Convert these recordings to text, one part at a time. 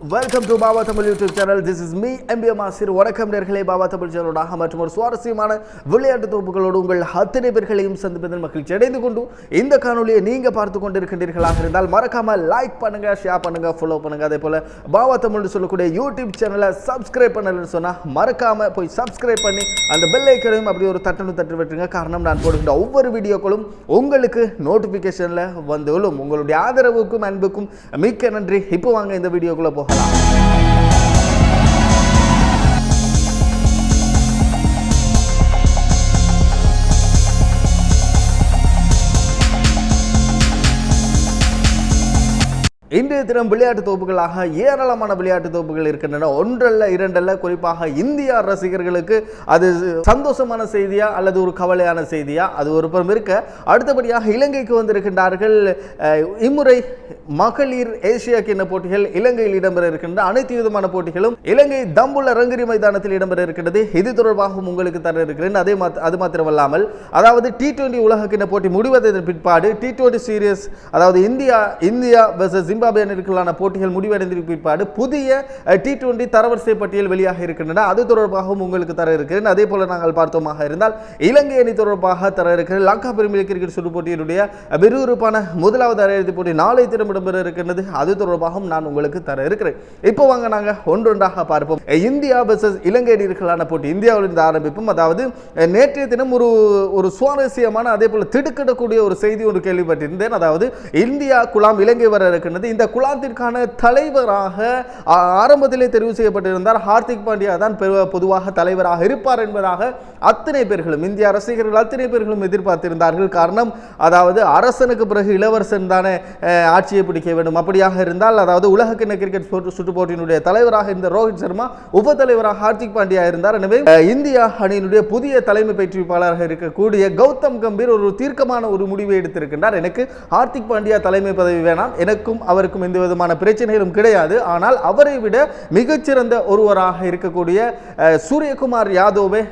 Welcome to Baba Tamil YouTube channel this is me MBM Asir வணக்கம் நேர்களே. பாபா தமிழ் சேனலோடாக மற்றும் ஒரு சுவாரஸ்யமான விளையாட்டு தொகுப்புகளோடு உங்கள் அத்தனை பேர்களையும் சந்திப்பதன் மகிழ்ச்சி அடைந்து கொண்டு இந்த காணொலியை நீங்க பார்த்து கொண்டிருக்கின்றீர்களாக இருந்தால் மறக்காம லைக் பண்ணுங்க ஷேர் பண்ணுங்க ஃபாலோ பண்ணுங்க. அதே போல பாபா தமிழ் சொல்லக்கூடிய யூடியூப் சேனலை சப்ஸ்கிரைப் பண்ணலன்னு சொன்னா மறக்காம போய் சப்ஸ்கிரைப் பண்ணி அந்த பெல் ஐக்கனையும் அப்படி ஒரு தட்டணும் தட்டு விட்டுருங்க காரணம் நான் போடுகின்ற ஒவ்வொரு வீடியோக்களும் உங்களுக்கு நோட்டிஃபிகேஷனில் வந்துள்ளும் உங்களுடைய ஆதரவுக்கும் அன்புக்கும் மிக்க நன்றி. இப்போ வாங்க இந்த வீடியோக்குள்ள 好了。இன்றைய தினம் விளையாட்டு தொகுப்புகளாக ஏராளமான விளையாட்டு தொகுப்புகள் இருக்கின்றன. ஒன்றல்ல இரண்டல்ல குறிப்பாக இந்தியா ரசிகர்களுக்கு அது சந்தோஷமான செய்தியா அல்லது ஒரு கவலையான செய்தியா? அது ஒரு புறம் இருக்க. அடுத்தபடியாக இலங்கைக்கு வந்திருக்கின்றார்கள் இம்முறை மகளிர் ஏசியா கிண்ண போட்டிகள் இலங்கையில் இடம்பெற இருக்கின்ற அனைத்து விதமான போட்டிகளும் இலங்கை தம்புள்ள ரங்கரி மைதானத்தில் இடம்பெற இருக்கின்றது. இது தொடர்பாகவும் உங்களுக்கு தர இருக்கிறேன். அதே அது மாத்திரமல்லாமல் அதாவது டி டுவெண்டி உலக கிண்ண போட்டி முடிவதற்கு பிற்பாடு டி டுவெண்டி சீரியஸ் அதாவது இந்தியா இந்தியா வெர்சஸ் ஜிம்பாபே அணிகளுக்கான போட்டிகள் முடிவடைந்ததற்கு பிற்பாடு புதிய டி டுவெண்டி தரவரிசை பட்டியல் வெளியாக இருக்கின்றன. அது தொடர்பாகவும் உங்களுக்கு தர இருக்கிறேன். அதே போல நாங்கள் பார்த்தோமாக இருந்தால் இலங்கை அணி தொடர்பாக தர இருக்கிறேன். லங்கா பிரீமியர் கிரிக்கெட் சுற்று போட்டியினுடைய விறுவிறுப்பான முதலாவது அரையிறுதி போட்டி நாளை தினம் இடம்பெற இருக்கின்றது. அது தொடர்பாகவும் நான் உங்களுக்கு தர இருக்கிறேன். இப்போ வாங்க நாங்கள் ஒன்றொன்றாக பார்ப்போம். இந்தியா வெர்சஸ் இலங்கை அணிகளான போட்டி இந்தியாவிலிருந்து ஆரம்பிப்போம். அதாவது நேற்றைய தினம் ஒரு ஒரு சுவாரஸ்யமான அதே போல திடுக்கிடக்கூடிய ஒரு செய்தி ஒன்று கேள்விப்பட்டிருந்தேன். அதாவது இந்தியா குலாம் இலங்கை வர இருக்கின்றது. இந்த குலாத்திற்கான தலைவராக ஆரம்பத்திலே தெரிவு செய்யப்பட்டிருந்தார். ஹார்திக் பாண்டியா தான் பொதுவாக தலைவராக இருப்பார் என்பதாக அத்தனை பேர்களும் இந்திய ரசிகர்கள் அத்தனை பேர்களும் எதிர்பார்த்திருந்தார்கள். காரணம் அதாவது அரசனுக்கு பிறகு இளவரசன் தானே ஆட்சியை பிடிக்க வேண்டும். அப்படியாக இருந்தால் அதாவது உலகக்கிண்ண கிரிக்கெட் சுற்று போட்டியினுடைய தலைவராக இருந்த ரோஹித் சர்மா உப தலைவராக ஹார்திக் பாண்டியா இருந்தார். எனவே இந்தியா அணியினுடைய புதிய தலைமை பயிற்றுவிப்பாளராக இருக்கக்கூடிய கௌதம் கம்பீர் ஒரு தீர்க்கமான ஒரு முடிவை எடுத்திருக்கின்றார். எனக்கு ஹார்திக் பாண்டியா தலைமை பதவி வேணாம். எனக்கும் அவருக்கும் எந்த விதமான பிரச்சனைகளும் கிடையாது. ஆனால் அவரை விட மிகச்சிறந்த ஒருவராக இருக்கக்கூடிய சூரியகுமார் யாதவை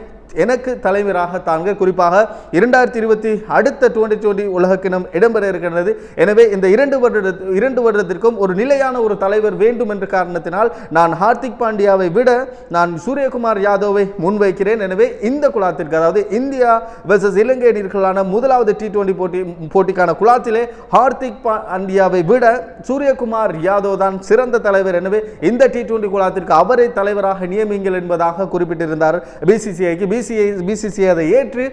எனக்கு தலைவராக தாங்க. குறிப்பாக இரண்டாயிரத்தி இருபத்தி அடுத்த டுவெண்டி டுவெண்டி உலகக்கிணம் இடம்பெற இருக்கின்றது. எனவே இந்த இரண்டு வருட இரண்டு வருடத்திற்கும் ஒரு நிலையான ஒரு தலைவர் வேண்டும் என்ற காரணத்தினால் நான் ஹார்திக் பாண்டியாவை விட நான் சூரியகுமார் யாதவை முன்வைக்கிறேன். எனவே இந்த குளத்திற்கு அதாவது இந்தியா வெர்சஸ் இலங்கை அணிகளான முதலாவது டி டுவெண்டி போட்டி போட்டிக்கான குளத்திலே ஹார்திக் பாண்டியாவை விட சூரியகுமார் யாதவ் தான் சிறந்த தலைவர். எனவே இந்த டி டுவெண்டி குளத்திற்கு அவரை தலைவராக நியமிங்கள் என்பதாக குறிப்பிட்டிருந்தார். பிசிசிஐக்கு பிசிஐ பிசிசிஐ அதை ஏற்று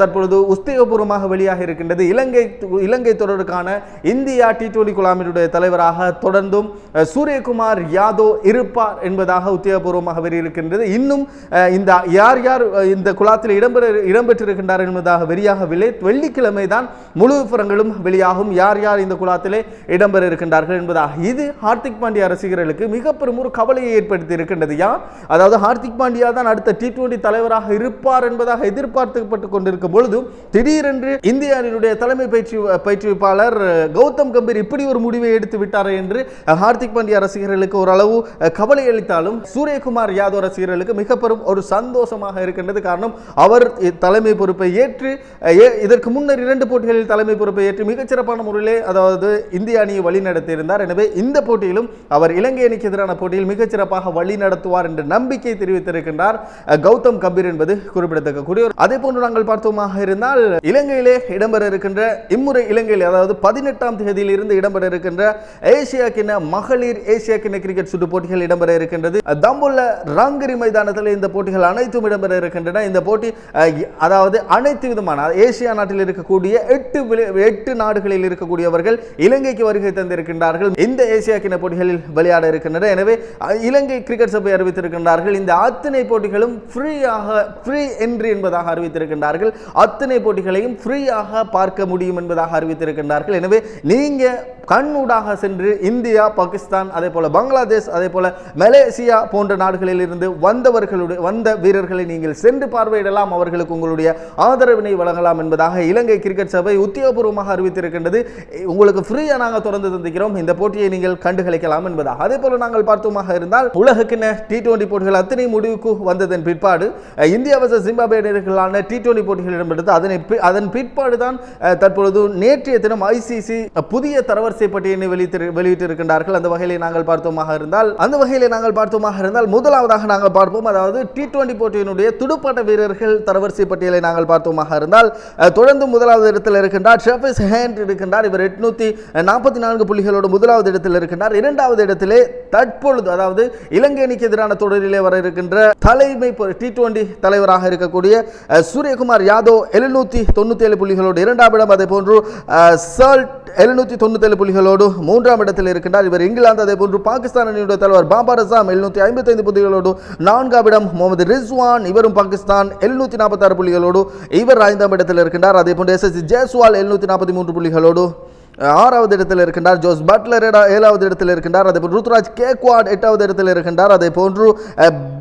தற்பொழுது உத்தியோகபூர்வமாக வெளியாக இருக்கின்றது. இலங்கை இலங்கை தொடருக்கான இந்தியா டி டுவெண்டி குழாமினுடைய தலைவராக தொடர்ந்தும் சூரியகுமார் யாதோ இருப்பார் என்பதாக உத்தியோகபூர்வமாக வெளியிருக்கின்றது. இன்னும் இந்த யார் யார் இந்த குழாத்தில் இடம்பெற இடம்பெற்றிருக்கின்றார் என்பதாக வெளியாகவில்லை வெள்ளிக்கிழமை தான் முழு விவரங்களும் வெளியாகும். யார் யார் இந்த குழாத்திலே இடம்பெற இருக்கின்றார்கள் என்பதாக. இது ஹார்திக் பாண்டியா ரசிகர்களுக்கு மிக பெரும் ஒரு கவலையை ஏற்படுத்தி இருக்கின்றது. யார்? அதாவது ஹார்திக் பாண்டியா தான் அடுத்த டி டுவெண்டி தலைவராக இருப்பார் இருப்பார் என்பதாக எதிர்பார்த்துப்பட்டு கொண்டிருக்கும் பொழுது திடீரென்று இந்திய அணியினுடைய தலைமை பயிற்சி பயிற்றுவிப்பாளர் கௌதம் கம்பீர் இப்படி ஒரு முடிவை எடுத்து விட்டார் என்று ஹார்திக் பாண்டியா ரசிகர்களுக்கு ஓரளவு கவலை அளித்தாலும் சூரியகுமார் யாதவ் ரசிகர்களுக்கு மிக பெரும் ஒரு சந்தோஷமாக இருக்கின்றது. காரணம் அவர் தலைமை பொறுப்பை ஏற்று இதற்கு முன்னர் இரண்டு போட்டிகளில் தலைமை பொறுப்பை ஏற்று மிகச்சிறப்பான முறையிலே அதாவது இந்திய அணியை வழிநடத்தியிருந்தார் எனவே இந்த போட்டியிலும் அவர் இலங்கை அணிக்கு எதிரான போட்டியில் மிகச்சிறப்பாக வழி நடத்துவார் என்ற நம்பிக்கை தெரிவித்திருக்கின்றார் கௌதம் கம்பீர் என்பது. குறிப்பிடத்தக்கக்கூடிய அதே போன்று நாங்கள் பார்த்தோமாக இருந்தால் இலங்கையிலே இடம்பெற இருக்கின்ற இம்முறை இலங்கையில் அதாவது பதினெட்டாம் தேதியில் இருந்து இடம்பெற இருக்கின்ற ஏசியா கிண மகளிர் ஏசியா கிண கிரிக்கெட் சுற்று போட்டிகள் இடம்பெற இருக்கின்றது தம்புள்ள ராங்கரி மைதானத்தில் இந்த போட்டிகள் அனைத்தும் இடம்பெற இருக்கின்றன இந்த போட்டி அதாவது அனைத்து விதமான ஏசியா நாட்டில் இருக்கக்கூடிய எட்டு எட்டு நாடுகளில் இருக்கக்கூடியவர்கள் இலங்கைக்கு வருகை தந்திருக்கின்றார்கள். இந்த ஏசியா கிண போட்டிகளில் விளையாட இருக்கின்றன. எனவே இலங்கை கிரிக்கெட் சபை அறிவித்திருக்கின்றார்கள். இந்த அத்தனை போட்டிகளும் ஃப்ரீயாக ஃப்ரீ என்ட்ரி என்பதாக அறிவித்திருக்கின்றார்கள். அத்தனை போட்டிகளையும் ஃப்ரீயாக பார்க்க முடியும் என்பதாக அறிவித்திருக்கின்றார்கள். எனவே நீங்கள் கண்ணூடாக சென்று இந்தியா பாகிஸ்தான் அதே போல் பங்களாதேஷ் அதே போல் மலேசியா போன்ற நாடுகளில் இருந்து வந்தவர்களுடைய வந்த வீரர்களை நீங்கள் சென்று பார்வையிடலாம். அவர்களுக்கு உங்களுடைய ஆதரவினை வழங்கலாம் என்பதாக இலங்கை கிரிக்கெட் சபை உத்தியோகபூர்வமாக அறிவித்திருக்கின்றது. உங்களுக்கு ஃப்ரீயாக நாங்கள் திறந்து தந்திக்கிறோம் இந்த போட்டியை நீங்கள் கண்டுகளிக்கலாம் என்பதாக. அதே போல் நாங்கள் பார்த்தோமாக இருந்தால் உலகக்கிண டி டுவெண்டி போட்டிகள் அத்தனை முடிவுக்கு வந்ததன் பிற்பாடு இந்தியாவை வர்சஸ் ஜிம்பாபே இடையிலான டி டுவெண்டி போட்டிகள் இடம்பெற்றது. அதனை அதன் பிற்பாடு தான் தற்பொழுது நேற்றைய தினம் ஐசிசி புதிய தரவரிசை பட்டியலை வெளியிட்டு வெளியிட்டிருக்கின்றார்கள். அந்த வகையிலே நாங்கள் பார்த்தோமாக இருந்தால் அந்த வகையிலே நாங்கள் பார்த்தோமாக இருந்தால் முதலாவதாக நாங்கள் பார்ப்போம். அதாவது டி டுவெண்டி போட்டியினுடைய துடுப்பாட்ட வீரர்கள் தரவரிசை பட்டியலை நாங்கள் பார்த்தோமாக இருந்தால் தொடர்ந்து முதலாவது இடத்தில் இருக்கின்றார் ஷெஃபிஸ் ஹேண்ட் இருக்கின்றார். இவர் எட்நூத்தி நாற்பத்தி நான்கு புள்ளிகளோடு முதலாவது இடத்தில் இருக்கின்றார். இரண்டாவது இடத்திலே தற்பொழுது அதாவது இலங்கை அணிக்கு எதிரான தொடரிலே வர இருக்கின்ற தலைமை டி டுவெண்டி தலைவராக இருக்கக்கூடிய சூரியகுமார் யாதவ் எழுநூற்றி தொண்ணூத்தி புள்ளிகளோடு இரண்டாம் இடம். அதே போன்று சர்ட் எழுநூற்றி தொண்ணூத்தேழு புள்ளிகளோடு மூன்றாம் இடத்தில் இருக்கின்றார். இவர் இங்கிலாந்து அதே போன்று பாகிஸ்தான் அணியுடைய தலைவர் பாபா ரசாம் எழுநூற்றி ஐம்பத்தைந்து புள்ளிகளோடு நான்காம் இடம். முகமது ரிஸ்வான் இவரும் பாகிஸ்தான் எழுநூற்றி நாற்பத்தாறு புள்ளிகளோடு இவர் ஐந்தாம் இடத்தில் இருக்கின்றார். அதே போன்று எஸ் எஸ் ஜெய்ஸ்வால் எழுநூத்தி நாற்பத்தி மூன்று புள்ளிகளோடு ஆறாவது இடத்தில் இருக்கின்றார். ஜோஸ் பட்லர் ஏழாவது இடத்தில் இருக்கின்றார். அதே போன்று ருத்ராஜ் கேக்வாட் எட்டாவது இடத்தில் இருக்கின்றார். அதே போன்று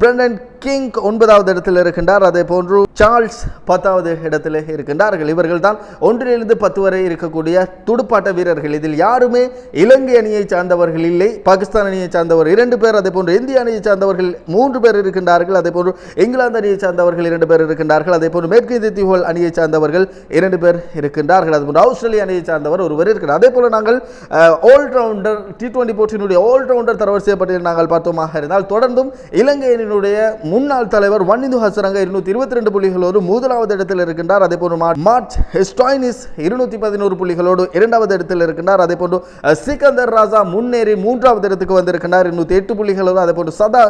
பிரண்டன் கிங் ஒன்பதாவது இடத்தில் இருக்கின்றார். அதே போன்று சார்ல்ஸ் பத்தாவது இடத்தில் இருக்கின்றார்கள். இவர்கள் தான் ஒன்றிலிருந்து பத்து வரை இருக்கக்கூடிய துடுப்பாட்ட வீரர்கள். இதில் யாருமே இலங்கை அணியை சார்ந்தவர்கள் இல்லை. பாகிஸ்தான் அணியை சார்ந்தவர் இரண்டு பேர். அதே போன்று இந்திய அணியை சார்ந்தவர்கள் மூன்று பேர் இருக்கின்றார்கள். அதே போன்று இங்கிலாந்து அணியை சார்ந்தவர்கள் இரண்டு பேர் இருக்கின்றார்கள். அதே போன்று மேற்கு இந்திய தீவுகள் அணியை சார்ந்தவர்கள் இரண்டு பேர் இருக்கின்றார்கள். அது போன்று ஆஸ்திரேலிய அணியை சார்ந்தவர் ஒருவர் இருக்கிறார். அதே போல நாங்கள் ஆல்ரவுண்டர் டி டுவெண்டி போட்டியினுடைய ஆல்ரவுண்டர் தரவரிசைப்பட்டியல் நாங்கள் பார்த்தோமாக இருந்தால் தொடர்ந்தும் இலங்கையினுடைய முன்னாள் தலைவர் வன்னிது ஹசரங்க இருநூத்தி இருபத்தி ரெண்டு புள்ளிகளோடு முதலாவது இடத்தில் இருக்கின்றார். அதே போன்று மார்ச் ஹெஸ்டாயினிஸ் இருநூத்தி பதினோரு புள்ளிகளோடு இரண்டாவது இடத்தில் இருக்கின்றார். அதே போன்று சிக்கந்தர் ராஜா முன்னேறி மூன்றாவது இடத்துக்கு வந்திருக்கின்றார். இருநூத்தி எட்டு புள்ளிகளோடு அதே போன்று சதா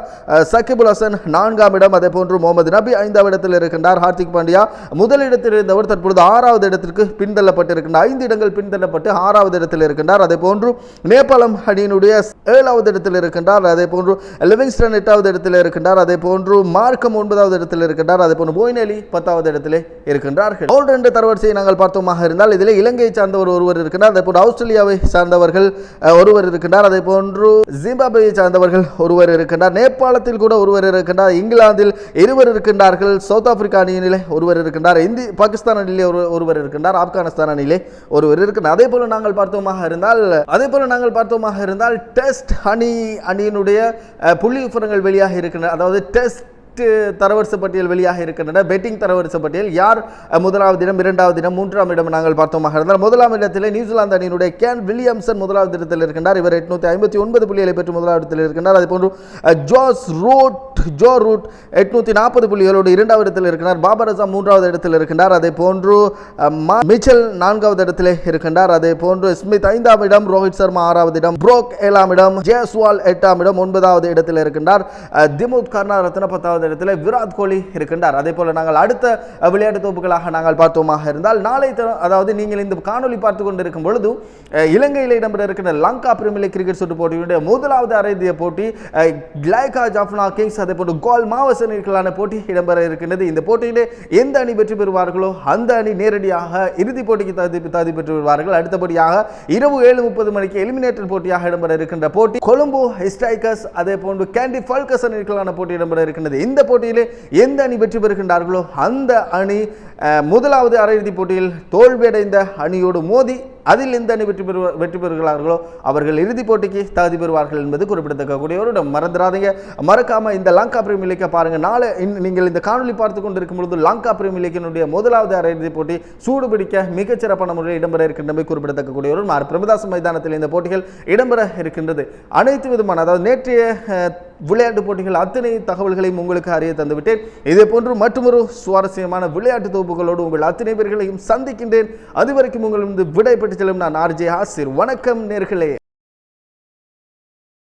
சகிபுல் ஹசன் நான்காம் இடம். அதே போன்று முகமது நபி ஐந்தாம் இடத்தில் இருக்கின்றார். ஹார்திக் பாண்டியா முதலிடத்தில் இருந்தவர் தற்பொழுது ஆறாவது இடத்திற்கு பின்தள்ளப்பட்டிருக்கின்றார் ஐந்து இடங்கள் பின்தள்ளப்பட்டு ஆறாவது இடத்தில் இருக்கின்றார். அதே போன்று நேபாளம் அணியினுடைய ஏழாவது இடத்தில் இருக்கின்றார். அதே போன்று லிவிங்ஸ்டன் எட்டாவது இடத்தில் இருக்கின்றார். அதே போன்று மார்க்கம் ஒன்பதாவது இடத்தில் இருக்கின்றார். அதே போன்று மோயின் பத்தாவது இடத்திலே இருக்கின்றார்கள். ஓல் ரெண்டு தரவரிசையை நாங்கள் பார்த்தோமாக இருந்தால் இதில் இலங்கையை சார்ந்தவர் ஒருவர் இருக்கின்றார். அதே போன்று ஆஸ்திரேலியாவை சார்ந்தவர்கள் ஒருவர் இருக்கின்றார். அதே போன்று ஜிம்பாபேயை சார்ந்தவர்கள் ஒருவர் இருக்கின்றார். நேபாளத்தில் கூட ஒருவர் இருக்கின்றார். இங்கிலாந்தில் இருவர் இருக்கின்றார்கள். சவுத் ஆப்பிரிக்கா அணியிலே ஒருவர் இருக்கின்றார். இந்தி பாகிஸ்தான் அணியிலே ஒரு ஒருவர் இருக்கின்றார். ஆப்கானிஸ்தான் அணியிலே ஒருவர் இருக்கின்றார். அதே போல நாங்கள் பார்த்தோமாக இருந்தால் அதே போல நாங்கள் பார்த்தோமாக இருந்தால் டெஸ்ட் அணி அணியினுடைய புள்ளி விவரங்கள் வெளியாக இருக்கின்றன. அதாவது டெஸ்ட் தரவரிசை பட்டியல் வெளியாக இருக்கின்றன. பெட்டிங் தரவரிசை பட்டியல் யார் முதலாவது இடம் இரண்டாவது இடம் மூன்றாம் இடம் நாங்கள் பார்த்தோமாக இருந்தால் முதலாம் இடத்தில் நியூசிலாந்து அணியினுடைய கேன் வில்லியம்சன் முதலாவது இடத்தில் இருக்கின்றார். இவர் எட்நூத்தி ஐம்பத்தி ஒன்பது புள்ளிகளை பெற்று முதலாவது இடத்தில் இருக்கின்றார். அதேபோன்று ஜோஸ் ரூட் ஜோ ரூட் எட்நூத்தி நாற்பது புள்ளிகளோடு இரண்டாவது இடத்தில் இருக்கிறார் பாபர் அசாம் மூன்றாவது இடத்தில் இருக்கின்றார். அதே போன்று மா- மிச்சல் நான்காவது இடத்திலே இருக்கின்றார். அதே போன்று ஸ்மித் ஐந்தாம் இடம் ரோஹித் சர்மா ஆறாவது இடம் புரோக் ஏழாம் இடம் ஜேஸ்வால் எட்டாம் இடம் ஒன்பதாவது இடத்தில் இருக்கின்றார். திமுத் கர்ணா ரத்ன பத்தாவது இடத்தில் விராட் கோலி இருக்கின்றார். அதே போல நாங்கள் அடுத்த விளையாட்டு தொகுப்புகளாக நாங்கள் பார்த்தோமாக இருந்தால் நாளை தினம் அதாவது நீங்கள் இந்த காணொளி பார்த்து கொண்டிருக்கும் பொழுது இலங்கையில் இடம்பெற இருக்கின்ற லங்கா பிரீமியர் லீக் கிரிக்கெட் சுற்று போட்டியினுடைய முதலாவது அரைந்திய போட்டி கிளைகா ஜாஃப்னா கிங்ஸ் அதே போன்று கோல் மாவஸ் போட்டி இடம்பெற இருக்கின்றது. இந்த போட்டியிலே எந்த அணி வெற்றி பெறுவார்களோ அந்த அணி நேரடியாக இறுதிப் போட்டிக்கு தகுதி தகுதி பெற்று வருவார்கள் அடுத்தபடியாக இரவு ஏழு முப்பது மணிக்கு எலிமினேட்டர் போட்டியாக இடம்பெற இருக்கின்ற போட்டி கொழும்பு ஸ்ட்ரைக்கர்ஸ் அதே போன்று கேண்டி ஃபால்கஸ் அணிகளான போட்டி இடம்பெற இருக்கின்றது. எந்த போட்டியிலே எந்த அணி வெற்றி பெறுகின்றார்களோ அந்த அணி முதலாவது அரையிறுதிப் போட்டியில் தோல்வியடைந்த அணியோடு மோதி அதில் எந்த அணி வெற்றி பெறு வெற்றி பெறுகிறார்களோ அவர்கள் இறுதிப் போட்டிக்கு தகுதி பெறுவார்கள் என்பது குறிப்பிடத்தக்க கூடிய மறந்துடாதீங்க. மறக்காம இந்த லாங்கா பிரீமியர் லீக்கை பாருங்க. நாளை நீங்கள் இந்த காணொலி பார்த்து கொண்டிருக்கும் பொழுது லாங்கா பிரீமியர் லீக்கினுடைய முதலாவது அரையிறுதிப் போட்டி சூடு பிடிக்க மிகச்சிறப்பான முறையில் இடம்பெற இருக்கின்றமை குறிப்பிடத்தக்க கூடிய ஒரு மைதானத்தில் இந்த போட்டிகள் இடம்பெற இருக்கின்றது. அனைத்து விதமான அதாவது நேற்றைய விளையாட்டு போட்டிகள் அத்தனை தகவல்களையும் உங்களுக்கு அறிய தந்துவிட்டேன். இதே போன்று மற்றொரு சுவாரஸ்யமான விளையாட்டு தொகுப்பு தொகுப்புகளோடு உங்கள் அத்தனை பேர்களையும் சந்திக்கின்றேன். அதுவரைக்கும் உங்களிடம் விடைபெற்று செல்லும் நான் ஆர்ஜே ஆசிர் வணக்கம் நேர்களே.